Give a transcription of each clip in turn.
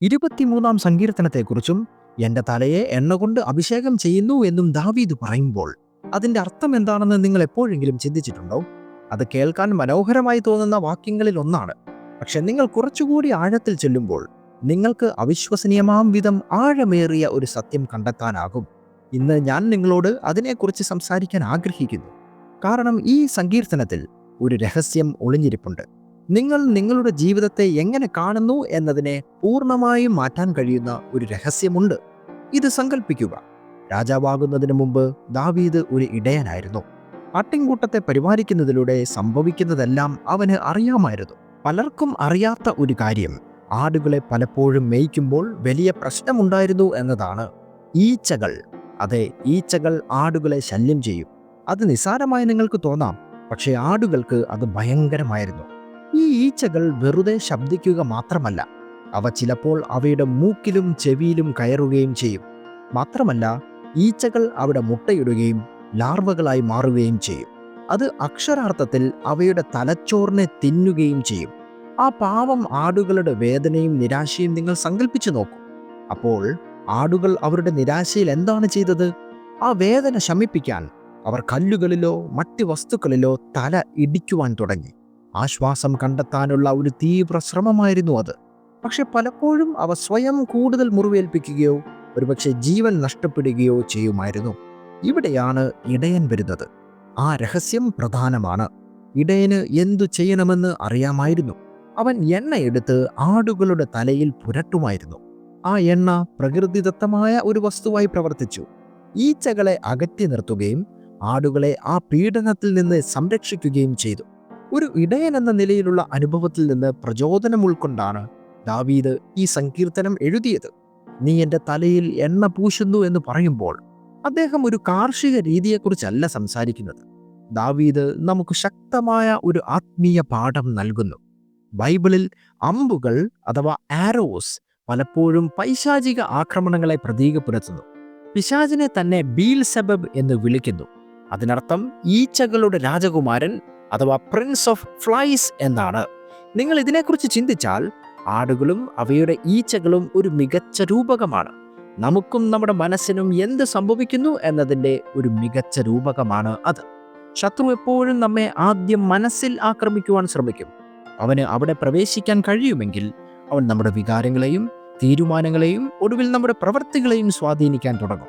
ഇരുപത്തിമൂന്നാം സങ്കീർത്തനത്തെക്കുറിച്ചും എന്റെ തലയെ എണ്ണ കൊണ്ട് അഭിഷേകം ചെയ്യുന്നു എന്നും ദാവീദ് പറയുമ്പോൾ അതിന്റെ അർത്ഥം എന്താണെന്ന് നിങ്ങൾ എപ്പോഴെങ്കിലും ചിന്തിച്ചിട്ടുണ്ടോ? അത് കേൾക്കാൻ മനോഹരമായി തോന്നുന്ന വാക്യങ്ങളിൽ ഒന്നാണ്. പക്ഷെ നിങ്ങൾ കുറച്ചുകൂടി ആഴത്തിൽ ചെല്ലുമ്പോൾ നിങ്ങൾക്ക് അവിശ്വസനീയമാം വിധം ആഴമേറിയ ഒരു സത്യം കണ്ടെത്താനാകും. ഇന്ന് ഞാൻ നിങ്ങളോട് അതിനെക്കുറിച്ച് സംസാരിക്കാൻ ആഗ്രഹിക്കുന്നു. കാരണം ഈ സങ്കീർത്തനത്തിൽ ഒരു രഹസ്യം ഒളിഞ്ഞിരിപ്പുണ്ട്. നിങ്ങൾ നിങ്ങളുടെ ജീവിതത്തെ എങ്ങനെ കാണുന്നു എന്നതിനെ പൂർണമായും മാറ്റാൻ കഴിയുന്ന ഒരു രഹസ്യമുണ്ട്. ഇത് സങ്കല്പിക്കുക രാജാവാകുന്നതിന് മുമ്പ് ദാവീദ് ഒരു ഇടയനായിരുന്നു. ആട്ടിൻകൂട്ടത്തെ പരിപാലിക്കുന്നതിലൂടെ സംഭവിക്കുന്നതെല്ലാം അവന് അറിയാമായിരുന്നു. പലർക്കും അറിയാത്ത ഒരു കാര്യം ആടുകളെ പലപ്പോഴും മേയ്ക്കുമ്പോൾ വലിയ പ്രശ്നമുണ്ടായിരുന്നു എന്നതാണ്. ഈച്ചകൾ അതെ ഈച്ചകൾ ആടുകളെ ശല്യം ചെയ്യും. അത് നിസ്സാരമായി നിങ്ങൾക്ക് തോന്നാം പക്ഷേ ആടുകൾക്ക് അത് ഭയങ്കരമായിരുന്നു. ഈ ഈച്ചകൾ വെറുതെ ശബ്ദിക്കുക മാത്രമല്ല അവ ചിലപ്പോൾ അവയുടെ മൂക്കിലും ചെവിയിലും കയറുകയും ചെയ്യും. മാത്രമല്ല ഈച്ചകൾ അവിടെ മുട്ടയിടുകയും ലാർവകളായി മാറുകയും ചെയ്യും. അത് അക്ഷരാർത്ഥത്തിൽ അവയുടെ തലച്ചോറിനെ തിന്നുകയും ചെയ്യും. ആ പാവം ആടുകളുടെ വേദനയും നിരാശയും നിങ്ങൾ സങ്കല്പിച്ചു നോക്കൂ. അപ്പോൾ ആടുകൾ അവരുടെ നിരാശയിൽ എന്താണ് ചെയ്തത്? ആ വേദന ശമിപ്പിക്കാൻ അവർ കല്ലുകളിലോ മറ്റ് വസ്തുക്കളിലോ തല ഇടിക്കുവാൻ തുടങ്ങി. ആശ്വാസം കണ്ടെത്താനുള്ള ഒരു തീവ്ര ശ്രമമായിരുന്നു അത്. പക്ഷെ പലപ്പോഴും അവ സ്വയം കൂടുതൽ മുറിവേൽപ്പിക്കുകയോ ഒരുപക്ഷെ ജീവൻ നഷ്ടപ്പെടുകയോ ചെയ്യുമായിരുന്നു. ഇവിടെയാണ് ഇടയൻ വരുന്നത്. ആ രഹസ്യം പ്രധാനമാണ്. ഇടയന് എന്തു ചെയ്യണമെന്ന് അറിയാമായിരുന്നു. അവൻ എണ്ണ എടുത്ത് ആടുകളുടെ തലയിൽ പുരട്ടുമായിരുന്നു. ആ എണ്ണ പ്രകൃതിദത്തമായ ഒരു വസ്തുവായി പ്രവർത്തിച്ചു. ഈച്ചകളെ അകറ്റി നിർത്തുകയും ആടുകളെ ആ പീഡനത്തിൽ നിന്ന് സംരക്ഷിക്കുകയും ചെയ്തു. ഒരു ഇടയൻ എന്ന നിലയിലുള്ള അനുഭവത്തിൽ നിന്ന് പ്രചോദനം ഉൾക്കൊണ്ടാണ് ദാവീദ് ഈ സങ്കീർത്തനം എഴുതിയത്. നീ എന്റെ തലയിൽ എണ്ണ പൂശുന്നു എന്ന് പറയുമ്പോൾ അദ്ദേഹം ഒരു കാർഷിക രീതിയെക്കുറിച്ചല്ല സംസാരിക്കുന്നത്. ദാവീദ് നമുക്ക് ശക്തമായ ഒരു ആത്മീയ പാഠം നൽകുന്നു. ബൈബിളിൽ അമ്പുകൾ അഥവാ ആരോസ് പലപ്പോഴും പൈശാചിക ആക്രമണങ്ങളെ പ്രതീകപ്പെടുത്തുന്നു. പിശാചിനെ തന്നെ ബീൽ സബബ് എന്ന് വിളിക്കുന്നു. അതിനർത്ഥം ഈച്ചകളുടെ രാജകുമാരൻ അഥവാ പ്രിൻസ് ഓഫ് ഫ്ലൈസ് എന്നാണ്. നിങ്ങൾ ഇതിനെക്കുറിച്ച് ചിന്തിച്ചാൽ ആടുകളും അവയുടെ ഈച്ചകളും ഒരു മികച്ച രൂപകമാണ്. നമുക്കും നമ്മുടെ മനസ്സിനും എന്ത് സംഭവിക്കുന്നു എന്നതിന്റെ ഒരു മികച്ച രൂപകമാണ് അത്. ശത്രു എപ്പോഴും നമ്മെ ആദ്യം മനസ്സിൽ ആക്രമിക്കുവാൻ ശ്രമിക്കും. അവന് അവിടെ പ്രവേശിക്കാൻ കഴിയുമെങ്കിൽ അവൻ നമ്മുടെ വികാരങ്ങളെയും തീരുമാനങ്ങളെയും ഒടുവിൽ നമ്മുടെ പ്രവൃത്തികളെയും സ്വാധീനിക്കാൻ തുടങ്ങും.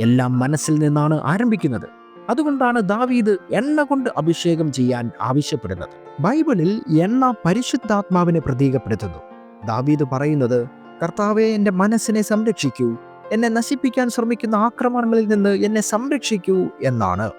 എല്ലാം മനസ്സിൽ നിന്നാണ് ആരംഭിക്കുന്നത്. അതുകൊണ്ടാണ് ദാവീദ് എണ്ണ കൊണ്ട് അഭിഷേകം ചെയ്യാൻ ആവശ്യപ്പെടുന്നത്. ബൈബിളിൽ എണ്ണ പരിശുദ്ധാത്മാവിനെ പ്രതീകപ്പെടുത്തുന്നു. ദാവീദ് പറയുന്നത് കർത്താവെ എന്റെ മനസ്സിനെ സംരക്ഷിക്കൂ. എന്നെ നശിപ്പിക്കാൻ ശ്രമിക്കുന്ന ആക്രമണങ്ങളിൽ നിന്ന് എന്നെ സംരക്ഷിക്കൂ എന്നാണ്.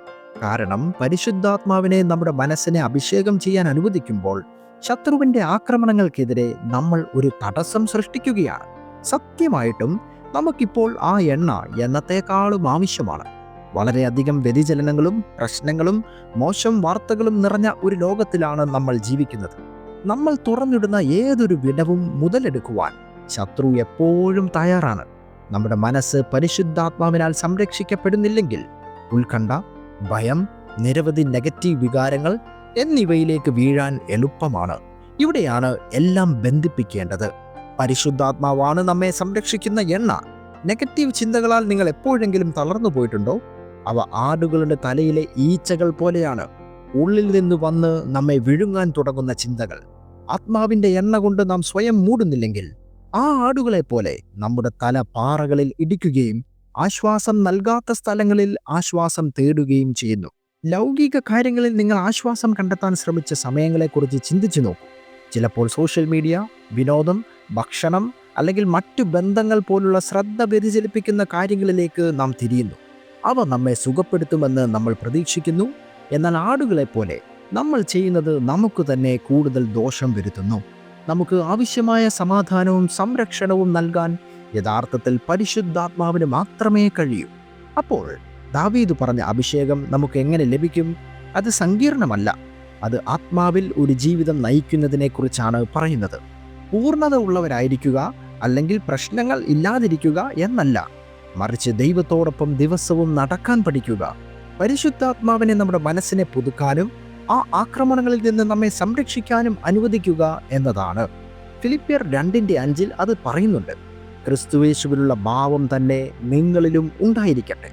കാരണം പരിശുദ്ധാത്മാവിനെ നമ്മുടെ മനസ്സിനെ അഭിഷേകം ചെയ്യാൻ അനുവദിക്കുമ്പോൾ ശത്രുവിന്റെ ആക്രമണങ്ങൾക്കെതിരെ നമ്മൾ ഒരു തടസ്സം സൃഷ്ടിക്കുകയാണ്. സത്യമായിട്ടും നമുക്കിപ്പോൾ ആ എണ്ണ എന്നത്തേക്കാളും ആവശ്യമാണ്. വളരെയധികം വ്യതിചലനങ്ങളും പ്രശ്നങ്ങളും മോശം വാർത്തകളും നിറഞ്ഞ ഒരു ലോകത്തിലാണ് നമ്മൾ ജീവിക്കുന്നത്. നമ്മൾ തുറന്നിടുന്ന ഏതൊരു വിടവും മുതലെടുക്കുവാൻ ശത്രു എപ്പോഴും തയ്യാറാണ്. നമ്മുടെ മനസ്സ് പരിശുദ്ധാത്മാവിനാൽ സംരക്ഷിക്കപ്പെടുന്നില്ലെങ്കിൽ ഉത്കണ്ഠ ഭയം നിരവധി നെഗറ്റീവ് വികാരങ്ങൾ എന്നിവയിലേക്ക് വീഴാൻ എളുപ്പമാണ്. ഇവിടെയാണ് എല്ലാം ബന്ധിപ്പിക്കേണ്ടത്. പരിശുദ്ധാത്മാവാണ് നമ്മെ സംരക്ഷിക്കുന്ന എണ്ണ. നെഗറ്റീവ് ചിന്തകളാൽ നിങ്ങൾ എപ്പോഴെങ്കിലും തളർന്നു പോയിട്ടുണ്ടോ? അവ ആടുകളുടെ തലയിലെ ഈച്ചകൾ പോലെയാണ്. ഉള്ളിൽ നിന്ന് വന്ന് നമ്മെ വിഴുങ്ങാൻ തുടങ്ങുന്ന ചിന്തകൾ. ആത്മാവിന്റെ എണ്ണ കൊണ്ട് നാം സ്വയം മൂടുന്നില്ലെങ്കിൽ ആ ആടുകളെ പോലെ നമ്മുടെ തല പാറകളിൽ ഇടിക്കുകയും ആശ്വാസം നൽകാത്ത സ്ഥലങ്ങളിൽ ആശ്വാസം തേടുകയും ചെയ്യുന്നു. ലൗകിക കാര്യങ്ങളിൽ നിങ്ങൾ ആശ്വാസം കണ്ടെത്താൻ ശ്രമിച്ച സമയങ്ങളെക്കുറിച്ച് ചിന്തിച്ചു നോക്കൂ. ചിലപ്പോൾ സോഷ്യൽ മീഡിയ വിനോദം ഭക്ഷണം അല്ലെങ്കിൽ മറ്റു ബന്ധങ്ങൾ പോലുള്ള ശ്രദ്ധ വ്യതിചലിപ്പിക്കുന്ന കാര്യങ്ങളിലേക്ക് നാം തിരിയുന്നു. അവ നമ്മെ സുഖപ്പെടുത്തുമെന്ന് നമ്മൾ പ്രതീക്ഷിക്കുന്നു. എന്നാൽ ആടുകളെ പോലെ നമ്മൾ ചെയ്യുന്നത് നമുക്ക് തന്നെ കൂടുതൽ ദോഷം വരുത്തുന്നു. നമുക്ക് ആവശ്യമായ സമാധാനവും സംരക്ഷണവും നൽകാൻ യഥാർത്ഥത്തിൽ പരിശുദ്ധാത്മാവിന് മാത്രമേ കഴിയൂ. അപ്പോൾ ദാവീദ് പറഞ്ഞ അഭിഷേകം നമുക്ക് എങ്ങനെ ലഭിക്കും? അത് സങ്കീർണമല്ല. അത് ആത്മാവിൽ ഒരു ജീവിതം നയിക്കുന്നതിനെക്കുറിച്ചാണ് പറയുന്നത്. പൂർണത ഉള്ളവരായിരിക്കുക അല്ലെങ്കിൽ പ്രശ്നങ്ങൾ ഇല്ലാതിരിക്കുക എന്നല്ല. മറിച്ച് ദൈവത്തോടൊപ്പം ദിവസവും നടക്കാൻ പഠിക്കുക. പരിശുദ്ധാത്മാവിനെ നമ്മുടെ മനസ്സിനെ പുതുക്കാനും ആ ആക്രമണങ്ങളിൽ നിന്ന് നമ്മെ സംരക്ഷിക്കാനും അനുവദിക്കുക എന്നതാണ്. ഫിലിപ്പിയർ രണ്ടിന്റെ അഞ്ചിൽ അത് പറയുന്നുണ്ട്. ക്രിസ്തുവേശുവിലുള്ള ഭാവം തന്നെ നിങ്ങളിലും ഉണ്ടായിരിക്കട്ടെ.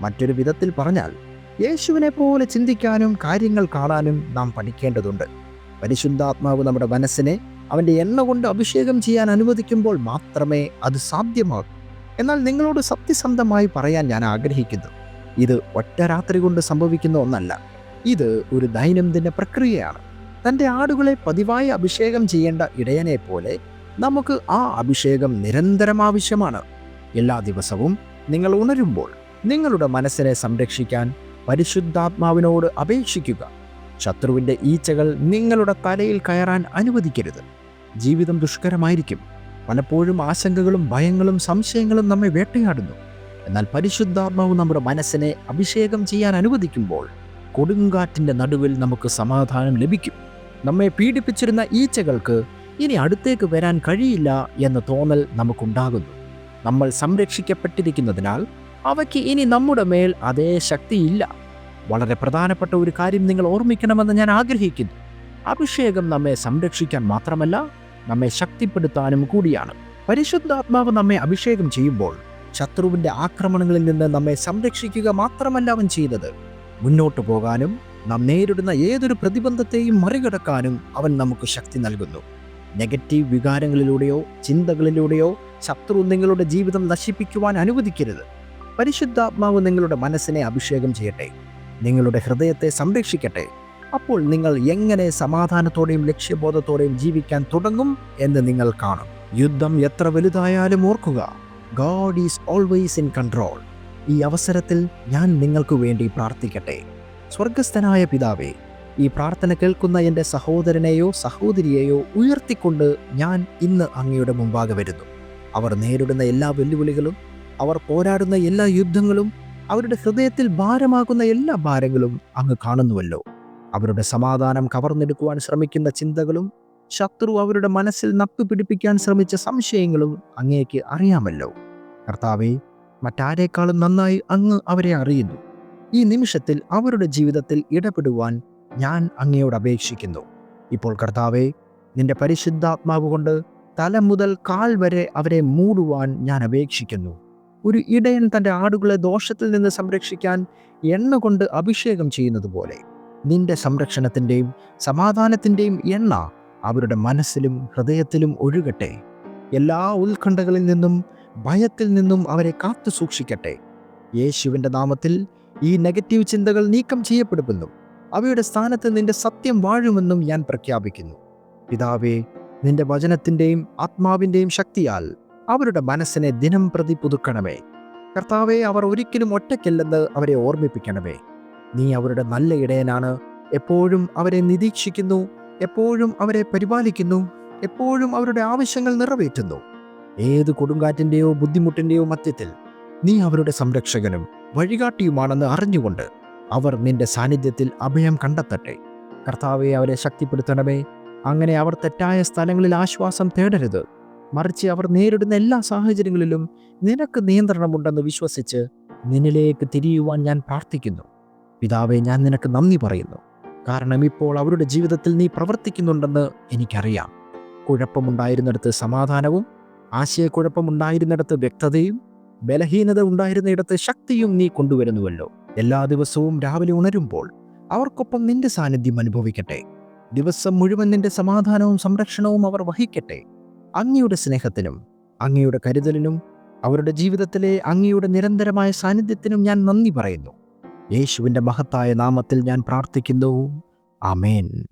മറ്റൊരു വിധത്തിൽ പറഞ്ഞാൽ യേശുവിനെ പോലെ ചിന്തിക്കാനും കാര്യങ്ങൾ കാണാനും നാം പഠിക്കേണ്ടതുണ്ട്. പരിശുദ്ധാത്മാവ് നമ്മുടെ മനസ്സിനെ അവന്റെ എണ്ണ കൊണ്ട് അഭിഷേകം ചെയ്യാൻ അനുവദിക്കുമ്പോൾ മാത്രമേ അത് സാധ്യമാകൂ. എന്നാൽ നിങ്ങളോട് സത്യസന്ധമായി പറയാൻ ഞാൻ ആഗ്രഹിക്കുന്നു. ഇത് ഒറ്റ രാത്രി കൊണ്ട് സംഭവിക്കുന്ന ഒന്നല്ല. ഇത് ഒരു ദൈനംദിന പ്രക്രിയയാണ്. തന്റെ ആടുകളെ പതിവായി അഭിഷേകം ചെയ്യേണ്ട ഇടയനെ പോലെ നമുക്ക് ആ അഭിഷേകം നിരന്തരം ആവശ്യമാണ്. എല്ലാ ദിവസവും നിങ്ങൾ ഉണരുമ്പോൾ നിങ്ങളുടെ മനസ്സിനെ സംരക്ഷിക്കാൻ പരിശുദ്ധാത്മാവിനോട് അപേക്ഷിക്കുക. ശത്രുവിന്റെ ഈച്ചകൾ നിങ്ങളുടെ തലയിൽ കയറാൻ അനുവദിക്കരുത്. ജീവിതം ദുഷ്കരമായിരിക്കും. പലപ്പോഴും ആശങ്കകളും ഭയങ്ങളും സംശയങ്ങളും നമ്മെ വേട്ടയാടുന്നു. എന്നാൽ പരിശുദ്ധാത്മാവ് നമ്മുടെ മനസ്സിനെ അഭിഷേകം ചെയ്യാൻ അനുവദിക്കുമ്പോൾ കൊടുങ്കാറ്റിന്റെ നടുവിൽ നമുക്ക് സമാധാനം ലഭിക്കും. നമ്മെ പീഡിപ്പിച്ചിരുന്ന ഈച്ചകൾക്ക് ഇനി അടുത്തേക്ക് വരാൻ കഴിയില്ല എന്ന തോന്നൽ നമുക്കുണ്ടാകുന്നു. നമ്മൾ സംരക്ഷിക്കപ്പെട്ടിരിക്കുന്നതിനാൽ അവയ്ക്ക് ഇനി നമ്മുടെ മേൽ അതേ ശക്തിയില്ല. വളരെ പ്രധാനപ്പെട്ട ഒരു കാര്യം നിങ്ങൾ ഓർമ്മിക്കണമെന്ന് ഞാൻ ആഗ്രഹിക്കുന്നു. അഭിഷേകം നമ്മെ സംരക്ഷിക്കാൻ മാത്രമല്ല നമ്മെ ശക്തിപ്പെടുത്താനും കൂടിയാണ്. പരിശുദ്ധാത്മാവ് നമ്മെ അഭിഷേകം ചെയ്യുമ്പോൾ ശത്രുവിന്റെ ആക്രമണങ്ങളിൽ നിന്ന് നമ്മെ സംരക്ഷിക്കുക മാത്രമല്ല അവൻ ചെയ്തത്. മുന്നോട്ട് പോകാനും നാം നേരിടുന്ന ഏതൊരു പ്രതിബന്ധത്തെയും മറികടക്കാനും അവൻ നമുക്ക് ശക്തി നൽകുന്നു. നെഗറ്റീവ് വികാരങ്ങളിലൂടെയോ ചിന്തകളിലൂടെയോ ശത്രു നിങ്ങളുടെ ജീവിതം നശിപ്പിക്കുവാൻ അനുവദിക്കരുത്. പരിശുദ്ധാത്മാവ് നിങ്ങളുടെ മനസ്സിനെ അഭിഷേകം ചെയ്യട്ടെ. നിങ്ങളുടെ ഹൃദയത്തെ സംരക്ഷിക്കട്ടെ. അപ്പോൾ നിങ്ങൾ എങ്ങനെ സമാധാനത്തോടെയും ലക്ഷ്യബോധത്തോടെയും ജീവിക്കാൻ തുടങ്ങും എന്ന് നിങ്ങൾ കാണും. യുദ്ധം എത്ര വലുതായാലും ഓർക്കുക God is always in control ഈ അവസരത്തിൽ ഞാൻ നിങ്ങൾക്ക് വേണ്ടി പ്രാർത്ഥിക്കട്ടെ. സ്വർഗസ്ഥനായ പിതാവേ ഈ പ്രാർത്ഥന കേൾക്കുന്ന എന്റെ സഹോദരനെയോ സഹോദരിയെയോ ഉയർത്തിക്കൊണ്ട് ഞാൻ ഇന്ന് അങ്ങയുടെ മുമ്പാകെ വരുന്നു. അവർ നേരിടുന്ന എല്ലാ വെല്ലുവിളികളും അവർ പോരാടുന്ന എല്ലാ യുദ്ധങ്ങളും അവരുടെ ഹൃദയത്തിൽ ഭാരമാകുന്ന എല്ലാ ഭാരങ്ങളും അങ്ങ് കാണുന്നുവല്ലോ. അവരുടെ സമാധാനം കവർന്നെടുക്കുവാൻ ശ്രമിക്കുന്ന ചിന്തകളും ശത്രു അവരുടെ മനസ്സിൽ നപ്പു പിടിപ്പിക്കാൻ ശ്രമിച്ച സംശയങ്ങളും അങ്ങേക്ക് അറിയാമല്ലോ. കർത്താവെ മറ്റാരേക്കാളും നന്നായി അങ്ങ് അവരെ അറിയുന്നു. ഈ നിമിഷത്തിൽ അവരുടെ ജീവിതത്തിൽ ഇടപെടുവാൻ ഞാൻ അങ്ങയോട് അപേക്ഷിക്കുന്നു. ഇപ്പോൾ കർത്താവെ നിന്റെ പരിശുദ്ധാത്മാവ് കൊണ്ട് തല മുതൽ കാൽ വരെ അവരെ മൂടുവാൻ ഞാൻ അപേക്ഷിക്കുന്നു. ഒരു ഇടയൻ തന്റെ ആടുകളെ ദോഷത്തിൽ നിന്ന് സംരക്ഷിക്കാൻ എണ്ണ കൊണ്ട് അഭിഷേകം ചെയ്യുന്നത് പോലെ നിന്റെ സംരക്ഷണത്തിന്റെയും സമാധാനത്തിന്റെയും എണ്ണ അവരുടെ മനസ്സിലും ഹൃദയത്തിലും ഒഴുകട്ടെ. എല്ലാ ഉത്കണ്ഠകളിൽ നിന്നും ഭയത്തിൽ നിന്നും അവരെ കാത്തു സൂക്ഷിക്കട്ടെ. യേശുവിന്റെ നാമത്തിൽ ഈ നെഗറ്റീവ് ചിന്തകൾ നീക്കം ചെയ്യപ്പെടുമെന്നും അവയുടെ സ്ഥാനത്ത് നിന്റെ സത്യം വാഴുമെന്നും ഞാൻ പ്രഖ്യാപിക്കുന്നു. പിതാവേ നിന്റെ വചനത്തിന്റെയും ആത്മാവിന്റെയും ശക്തിയാൽ അവരുടെ മനസ്സിനെ ദിനം പ്രതി പുതുക്കണമേ. കർത്താവെ അവർ ഒരിക്കലും ഒറ്റയ്ക്കല്ലെന്ന് അവരെ ഓർമ്മിപ്പിക്കണമേ. നീ അവരുടെ നല്ല ഇടയനാണ്. എപ്പോഴും അവരെ നിരീക്ഷിക്കുന്നു. എപ്പോഴും അവരെ പരിപാലിക്കുന്നു. എപ്പോഴും അവരുടെ ആവശ്യങ്ങൾ നിറവേറ്റുന്നു. ഏത് കൊടുങ്കാറ്റിന്റെയോ ബുദ്ധിമുട്ടിന്റെയോ മധ്യത്തിൽ നീ അവരുടെ സംരക്ഷകനും വഴികാട്ടിയുമാണെന്ന് അറിഞ്ഞുകൊണ്ട് അവർ നിന്റെ സാന്നിധ്യത്തിൽ അഭയം കണ്ടെത്തട്ടെ. കർത്താവെ അവരെ ശക്തിപ്പെടുത്തണമേ. അങ്ങനെ അവർ തെറ്റായ സ്ഥലങ്ങളിൽ ആശ്വാസം തേടരുത്. മറിച്ച് അവർ നേരിടുന്ന എല്ലാ സാഹചര്യങ്ങളിലും നിനക്ക് നിയന്ത്രണമുണ്ടെന്ന് വിശ്വസിച്ച് നിന്നിലേക്ക് തിരിയുവാൻ ഞാൻ പ്രാർത്ഥിക്കുന്നു. പിതാവെ ഞാൻ നിനക്ക് നന്ദി പറയുന്നു. കാരണം ഇപ്പോൾ അവരുടെ ജീവിതത്തിൽ നീ പ്രവർത്തിക്കുന്നുണ്ടെന്ന് എനിക്കറിയാം. കുഴപ്പമുണ്ടായിരുന്നിടത്ത് സമാധാനവും ആശയക്കുഴപ്പമുണ്ടായിരുന്നിടത്ത് വ്യക്തതയും ബലഹീനത ഉണ്ടായിരുന്നിടത്ത് ശക്തിയും നീ കൊണ്ടുവരുന്നുവല്ലോ. എല്ലാ ദിവസവും രാവിലെ ഉണരുമ്പോൾ അവർക്കൊപ്പം നിന്റെ സാന്നിധ്യം അനുഭവിക്കട്ടെ. ദിവസം മുഴുവൻ നിന്റെ സമാധാനവും സംരക്ഷണവും അവർ വഹിക്കട്ടെ. അങ്ങയുടെ സ്നേഹത്തിനും അങ്ങയുടെ കരുതലിനും അവരുടെ ജീവിതത്തിലെ അങ്ങയുടെ നിരന്തരമായ സാന്നിധ്യത്തിനും ഞാൻ നന്ദി പറയുന്നു. യേശുവിന്റെ മഹത്തായ നാമത്തിൽ ഞാൻ പ്രാർത്ഥിക്കുന്നു. ആമേൻ.